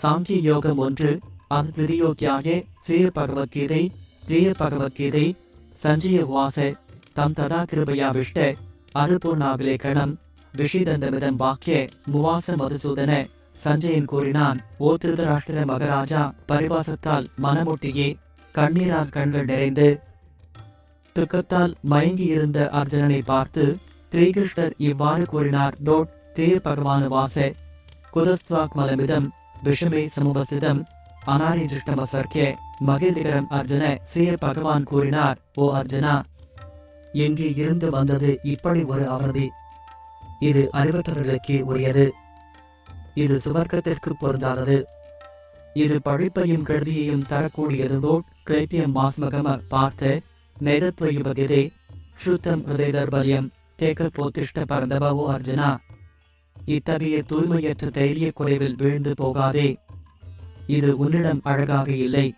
சாங்கிய யோகம் ஒன்று அத்விதியோத்தியாய ஸ்ரீய பகவத்கீதை பிரிய பகவத்கீதை சஞ்சய வாச தம் ததா கிருபயாவிஷ்ட அருபூர்ணாவிலேகணம் விஷிதந்தமிதம் வாக்கிய முவாச மதுசூதன சஞ்சயன் கூறினான் ஓ திருதராஷ்டிர மகராஜா பரிவாசத்தால் மனமொட்டியே கண்ணீரால் கண்கள் நிறைந்து துக்கத்தால் மயங்கியிருந்த அர்ஜுனனை பார்த்து ஸ்ரீகிருஷ்ணர் இவ்வாறு கூறினார் டோட் தீர் பகவானு வாச குதஸ்துவாக் மலமிதம் விஷமே சமுபசிதம் அனாரிஜிஷ்டமசர்க்கிய மகிழ்திகரம் அர்ஜுன ஸ்ரீ பகவான் கூறினார் ஓ அர்ஜுனா எங்கே இருந்து வந்தது இப்படி ஒரு அவதி இது அறிவற்றவர்களுக்கே உரியது இது சுவர்க்கத்திற்கு பொருந்தாதது இது பழிப்பையும் கழுதியையும் தரக்கூடியது நோட் கிளைத்தியம் மாஸ்மகம பார்த்து நைதத்வயுபகிதே ஸ்ருத்தம் ஹிருதயதர்பல்யம் தேக்க போத்திஷ்ட பரந்தபவோ அர்ஜுனா இத்தகைய தூய்மையற்ற தைரிய குறைவில் வீழ்ந்து போகாதே. இது உன்னிடம் அழகாக இல்லை.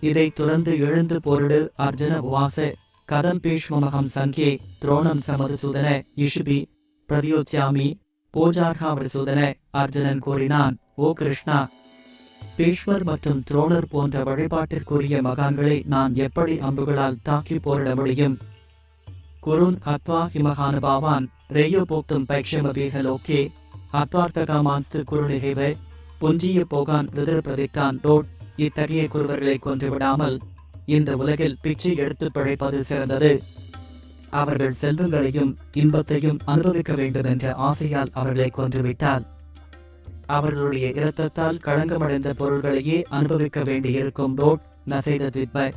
இதை துறந்து எழுந்து போரிடு அர்ஜுன உவாச. கதம் பீஷ்மமகம் சங்கே துரோணம் சமதுசூதன இஷுபி பிரதியோத்யாமி பூஜார்ஹாவரிசூதன அர்ஜுனன் கூறினான் ஓ கிருஷ்ணா! பீஷ்மர் மற்றும் துரோணர் போன்ற வழிபாட்டிற்குரிய மகான்களை நான் எப்படி அம்புகளால் தாக்கி போரிட முடியும்? குருன் அத்வா ஹிமகானுபாவான் ரேயோ போக்தும் பைக்ஷமபீக லோகே அத்வார்த்தகாமான்ஸ்து குருநிகைவ புஞ்சிய போகான் ருதிர பிரதித்தான் டோட் இத்தகைய குருவர்களை கொன்றுவிடாமல் இந்த உலகில் பிச்சை எடுத்து பிழைப்பது சிறந்தது. அவர்கள் செல்வங்களையும் இன்பத்தையும் அனுபவிக்க வேண்டும் என்ற ஆசையால் அவர்களை கொன்றுவிட்டால் அவர்களுடைய இரத்தத்தால் களங்கமடைந்த பொருள்களையே அனுபவிக்க வேண்டியிருக்கும் டோட் நசைத திப்ப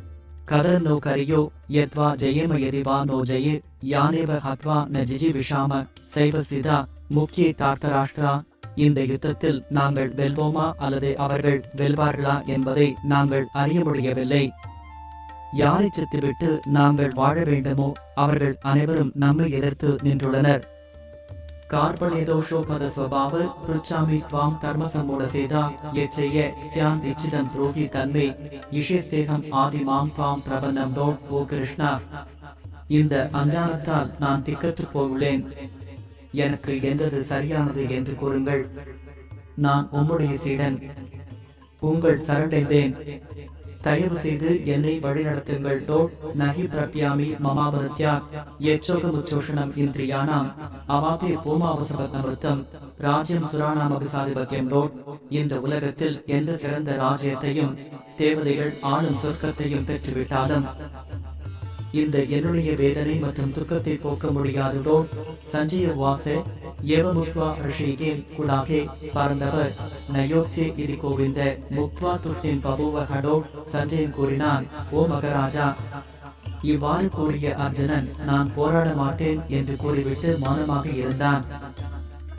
கதர் நோ கரியோ யத்வா ஜெயம எரிவா நோ ஜெய யானேவ ஹத்வா ந ஜிஜி விஷாம சைவ சிதா முக்கிய தார்த்தராஷ்டிரா. இந்த யுத்தத்தில் நாங்கள் வெல்வோமா அல்லது அவர்கள் வெல்வார்களா என்பதை நாங்கள் அறிய முடியவில்லை யாரை செத்துவிட்டு நாங்கள் வாழ வேண்டுமோ அவர்கள் அனைவரும் நம்மை எதிர்த்து நின்றுள்ளனர். ಕಾರ್ಪಣ್ಯದೋಷೋಪದ ಸ್ವಭಾವ ಪೃಚ್ಛಾಮಿ ತ್ವಾಂ ಕರ್ಮಸಮ್ಮೂಢಸೇದ ಯಚ್ಚೆಯ ಸ್ಯಾನ್ ದಿಚ್ಛಿತಂ ದ್ರೋಹಿ ತನ್ಮೇ ಇಷೇಸ್ತೇಹಂ ಆದಿ ಮಾಂ ತ್ವಾಂ ಪ್ರಬಂಧಂ ನೋಟ್ ಓ ಕೃಷ್ಣ இந்த அஞ்ஞானத்தால் நான் திக்கற்று போயுள்ளேன் எனக்கு எந்தது சரியானது என்று கூறுங்கள் நான் உம்முடைய சீடன் உங்கள் சரடைந்தேன் தயவு செய்து என்னை வழிநடத்துங்கள். டோட் நகி பிரப்யாமி மமாபரத்யா எச்சோகமுச்சோஷணம் இந்திரியானாம் அவாபி பூமாவசபத்னவருத்தம் ராஜ்யம் சுராணாம் அபிசாதிபத்தியம் டோட் இந்த உலகத்தில் எந்த சிறந்த ராஜ்யத்தையும் தேவதைகள் ஆளும் சொர்க்கத்தையும் பெற்றுவிட்டாலும் இந்த என்னுடைய வேதனை மற்றும் துக்கத்தை போக்க முடியாததோ? சஞ்சய வாச ஏவமுத்வா ரிஷிகே குடாகே பரந்தவர் நயோச்சே இது கோவிந்த முக்வா துஷ்டின் பபுவ ஹடோ சஞ்சயன் கூறினான் ஓ மகராஜா இவ்வாறு கூறிய அர்ஜுனன் நான் போராட மாட்டேன் என்று கூறிவிட்டு மௌனமாக இருந்தான்.